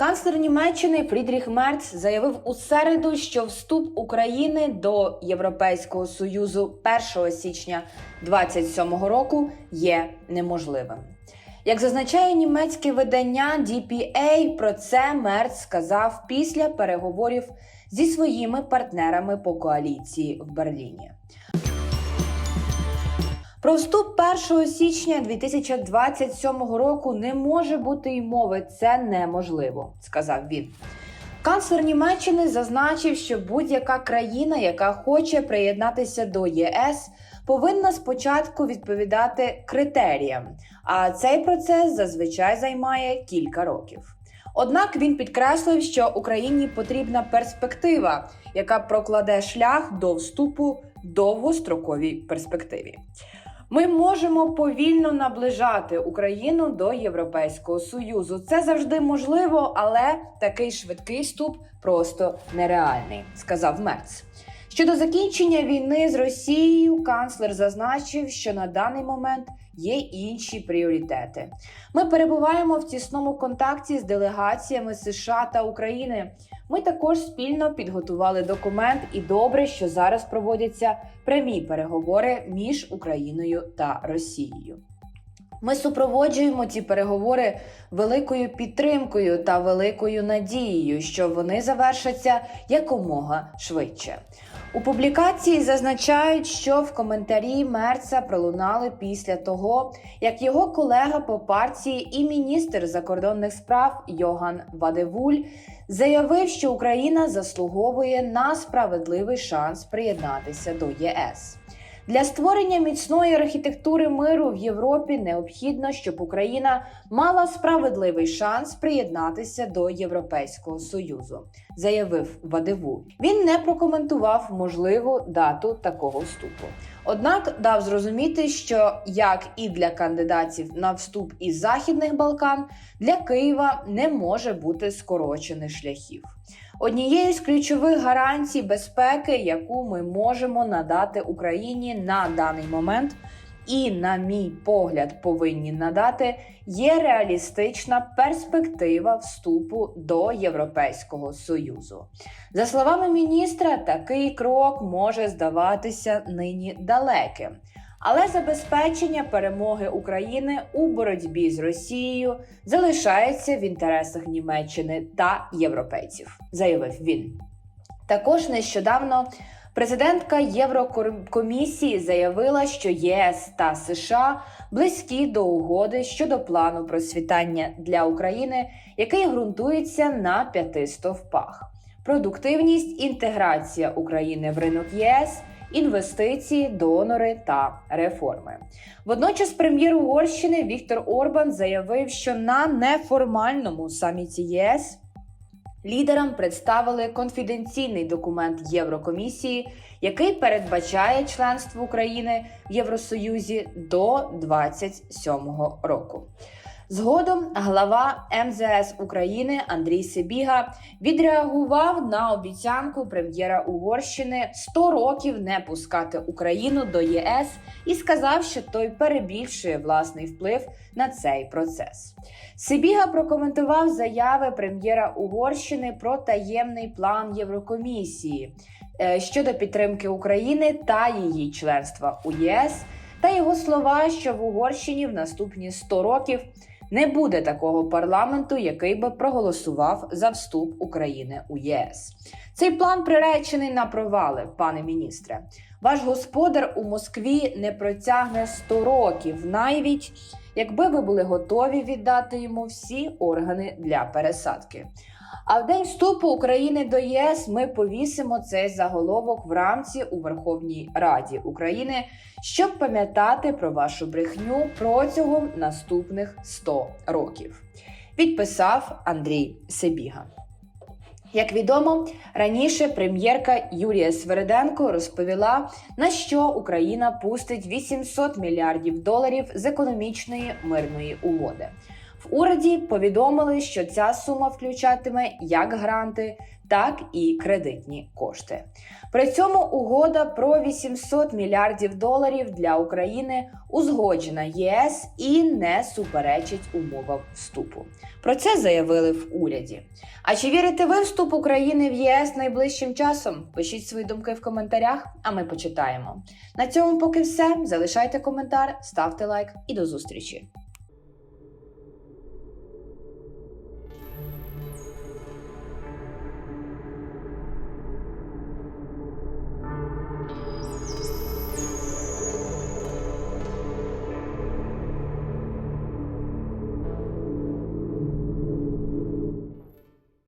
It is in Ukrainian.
Канцлер Німеччини Фрідріх Мерц заявив у середу, що вступ України до Європейського союзу 1 січня 2027 року є неможливим. Як зазначає німецьке видання DPA, про це Мерц сказав після переговорів зі своїми партнерами по коаліції в Берліні. Про вступ 1 січня 2027 року не може бути й мови. Це неможливо, сказав він. Канцлер Німеччини зазначив, що будь-яка країна, яка хоче приєднатися до ЄС, повинна спочатку відповідати критеріям, а цей процес зазвичай займає кілька років. Однак він підкреслив, що Україні потрібна перспектива, яка прокладе шлях до вступу в довгостроковій перспективі. Ми можемо повільно наближати Україну до Європейського союзу. Це завжди можливо, але такий швидкий вступ просто нереальний, сказав Мерц. Щодо закінчення війни з Росією, канцлер зазначив, що на даний момент є інші пріоритети. Ми перебуваємо в тісному контакті з делегаціями США та України. Ми також спільно підготували документ, і добре, що зараз проводяться прямі переговори між Україною та Росією. Ми супроводжуємо ці переговори великою підтримкою та великою надією, що вони завершаться якомога швидше. У публікації зазначають, що в коментарі Мерца пролунали після того, як його колега по партії і міністр закордонних справ Йоган Вадевуль заявив, що Україна заслуговує на справедливий шанс приєднатися до ЄС. Для створення міцної архітектури миру в Європі необхідно, щоб Україна мала справедливий шанс приєднатися до Європейського союзу, заявив Вадиву. Він не прокоментував можливу дату такого вступу. Однак дав зрозуміти, що як і для кандидатів на вступ із Західних Балкан, для Києва не може бути скорочених шляхів. Однією з ключових гарантій безпеки, яку ми можемо надати Україні на даний момент, і, на мій погляд, повинні надати, є реалістична перспектива вступу до Європейського союзу. За словами міністра, такий крок може здаватися нині далеким. Але забезпечення перемоги України у боротьбі з Росією залишається в інтересах Німеччини та європейців, заявив він. Також нещодавно президентка Єврокомісії заявила, що ЄС та США близькі до угоди щодо плану просвітання для України, який ґрунтується на п'яти стовпах: продуктивність, інтеграція України в ринок ЄС інвестиції, донори та реформи. Водночас, прем'єр Угорщини Віктор Орбан заявив, що на неформальному саміті ЄС лідерам представили конфіденційний документ Єврокомісії, який передбачає членство України в Євросоюзі до 2027 року. Згодом глава МЗС України Андрій Сибіга відреагував на обіцянку прем'єра Угорщини 100 років не пускати Україну до ЄС і сказав, що той перебільшує власний вплив на цей процес. Сибіга прокоментував заяви прем'єра Угорщини про таємний план Єврокомісії е, щодо підтримки України та її членства у ЄС, та його слова, що в Угорщині в наступні 100 років. Не буде такого парламенту, який би проголосував за вступ України у ЄС. Цей план приречений на провали, пане міністре. Ваш господар у Москві не протягне 100 років, навіть якби ви були готові віддати йому всі органи для пересадки. А в день вступу України до ЄС ми повісимо цей заголовок в рамці у Верховній Раді України, щоб пам'ятати про вашу брехню протягом наступних 100 років. Підписав Андрій Себіга. Як відомо, раніше прем'єрка Юлія Свериденко розповіла, на що Україна пустить 800 мільярдів доларів з економічної мирної угоди. В уряді повідомили, що ця сума включатиме як гранти, так і кредитні кошти. При цьому угода про 800 мільярдів доларів для України узгоджена ЄС і не суперечить умовам вступу. Про це заявили в уряді. А чи вірите ви вступ України в ЄС найближчим часом? Пишіть свої думки в коментарях, а ми почитаємо. На цьому поки все. Залишайте коментар, ставте лайк і до зустрічі.